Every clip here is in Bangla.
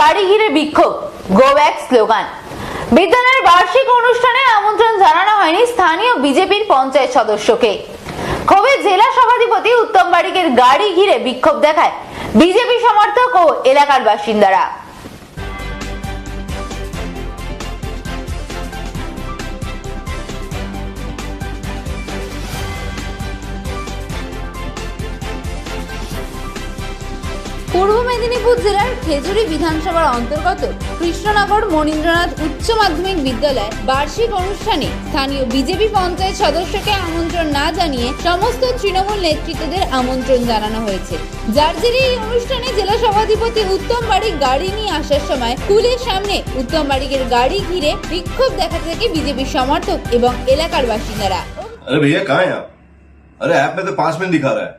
গাড়ি ঘিরে বিক্ষোভ গো ব্যাক স্লোগান বিদ্যালয়ের বার্ষিক অনুষ্ঠানে আমন্ত্রণ জানানো হয়নি স্থানীয় বিজেপির পঞ্চায়েত সদস্যকে। ক্ষোভে জেলা সভাধিপতি উত্তম বাড়িকের গাড়ি ঘিরে বিক্ষোভ দেখায় বিজেপি সমর্থক ও এলাকার বাসিন্দারা। পূর্ব মেদিনীপুর জেলার খেজুরি বিধানসভার অন্তর্গত কৃষ্ণনগর মনীন্দ্রনাথ উচ্চ মাধ্যমিক বিদ্যালয় বার্ষিক অনুষ্ঠানে স্থানীয় বিজেপি পঞ্চায়েত সদস্যকে আমন্ত্রণ না জানিয়ে সমস্ত তৃণমূল নেতৃত্বদের আমন্ত্রণ জানানো হয়েছে যার জেরে এই অনুষ্ঠানে জেলা সভাধিপতি উত্তম বাড়িক গাড়ি নিয়ে আসার সময় স্কুলের সামনে উত্তম বাড়িকের গাড়ি ঘিরে বিক্ষোভ দেখা থেকে বিজেপি সমর্থক এবং এলাকার বাসিন্দারা अरे भैया कहाँ हैं आप अरे ऐप में तो पांच मिनट दिखा रहा है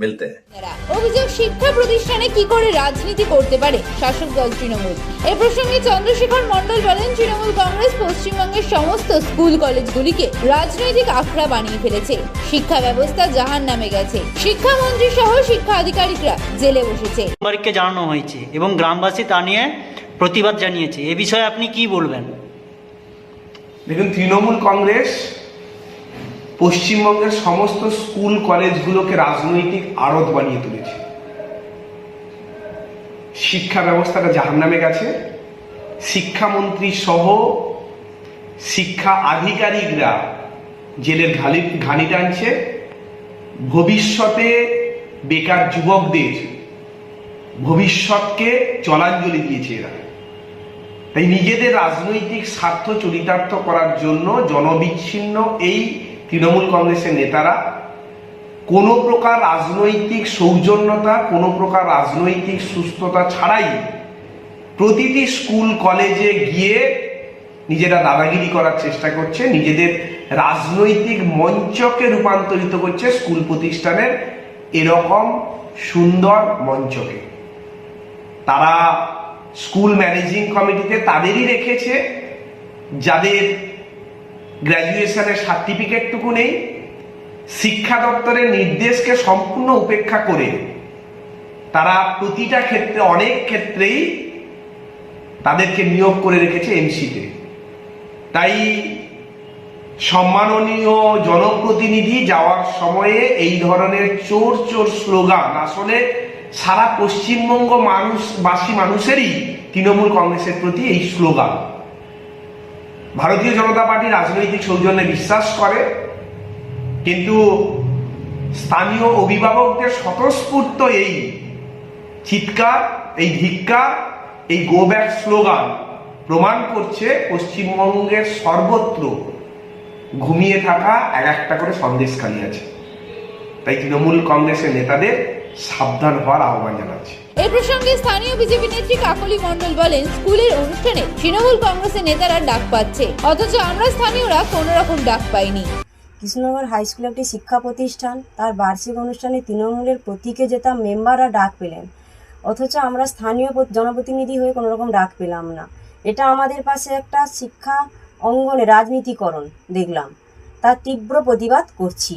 মিলতে। অভিযোগ শিক্ষা প্রতিষ্ঠানে কি করে রাজনীতি করতে পারে? শাসক দল তৃণমূল। এ প্রসঙ্গে চন্দ্রশেখর মন্ডল বলেন তৃণমূল কংগ্রেস পশ্চিমবঙ্গের সমস্ত স্কুল কলেজগুলিকে রাজনৈতিক আখড়া বানিয়ে ফেলেছে। শিক্ষা ব্যবস্থা জাহান নামে গেছে। শিক্ষামন্ত্রী সহ শিক্ষা আধিকারিকরা জেলে বসেছে। পরিবারকে জানানো হয়েছে এবং গ্রামবাসী তা নিয়ে প্রতিবাদ জানিয়েছে। এ বিষয়ে আপনি কি বলবেন? দেখুন তৃণমূল কংগ্রেস পশ্চিমবঙ্গের সমস্ত স্কুল, কলেজগুলোকে রাজনৈতিক আড়ত বানিয়ে তুলেছে। শিক্ষা ব্যবস্থাটা জাহান্নামে গেছে। শিক্ষামন্ত্রী সহ শিক্ষা আধিকারিকরা জেলের ঘালি, ঘানি টানছে। ভবিষ্যতে বেকার যুবকদের ভবিষ্যৎকে জলাঞ্জলি দিয়েছে এরা। তাই নিজেদের রাজনৈতিক স্বার্থ চরিতার্থ করার জন্য জনবিচ্ছিন্ন এই তৃণমূল কংগ্রেসের নেতারা, কোনো প্রকার রাজনৈতিক সৌজন্যতা, কোনো প্রকার রাজনৈতিক সুস্থতা ছাড়াই প্রতিটি স্কুল, কলেজে গিয়ে নিজেরা দাদাগিরি করার চেষ্টা করছে, নিজেদের রাজনৈতিক মঞ্চকে রূপান্তরিত করছে স্কুল প্রতিষ্ঠানের এরকম সুন্দর মঞ্চকে। তারা স্কুল ম্যানেজিং কমিটিতে তাদেরই রেখেছে, যাদের গ্র্যাজুয়েশনের সার্টিফিকেটটুকু নেই, শিক্ষা দপ্তরের নির্দেশকে সম্পূর্ণ উপেক্ষা করে তারা প্রতিটা ক্ষেত্রে, অনেক ক্ষেত্রেই তাদেরকে নিয়োগ করে রেখেছে এমসিতে। তাই সম্মাননীয় জনপ্রতিনিধি যাওয়ার সময়ে এই ধরনের চোর চোর স্লোগান আসলে সারা পশ্চিমবঙ্গ মানুষবাসী মানুষেরই তৃণমূল কংগ্রেসের প্রতি এই স্লোগান। ভারতীয় জনতা পার্টি রাজনৈতিক সৌজন্যে বিশ্বাস করে, কিন্তু স্থানীয় অভিভাবকদের স্বতঃস্ফূর্ত এই চিৎকার, এই ধিক্কার, এই গো ব্যাক স্লোগান প্রমাণ করছে পশ্চিমবঙ্গের সর্বত্র ঘুমিয়ে থাকা এক একটা করে সন্দেশ খালি আছে তাই তৃণমূল কংগ্রেসের নেতাদের সাবধান হওয়ার আহ্বান জানাচ্ছে। এ প্রসঙ্গে স্থানীয় বিজেপি নেত্রী কাকলি মণ্ডল বলেন স্কুলের অনুষ্ঠানে তৃণমূল কংগ্রেসের নেতারা ডাক পাচ্ছে। অথচ আমরা স্থানীয়রা কোনো রকম ডাক পাইনি। কৃষ্ণনগর হাই স্কুল একটি শিক্ষা প্রতিষ্ঠান। তার বার্ষিক অনুষ্ঠানে তৃণমূলের প্রতীকে যেতাম মেম্বাররা ডাক পেলেন। অথচ আমরা স্থানীয় জনপ্রতিনিধি হয়ে কোনো রকম ডাক পেলাম না। এটা আমাদের পাশে একটা শিক্ষা অঙ্গনে রাজনীতিকরণ দেখলাম। তার তীব্র প্রতিবাদ করছি।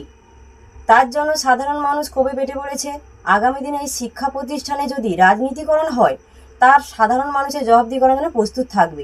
তার জন্য সাধারণ মানুষ ক্ষোভে পেটে পড়েছে। আগামী দিনে এই শিক্ষা প্রতিষ্ঠানে যদি রাজনীতিকরণ হয়, তার সাধারণ মানুষের জবাবদিকরণ করার জন্য প্রস্তুত থাকবে।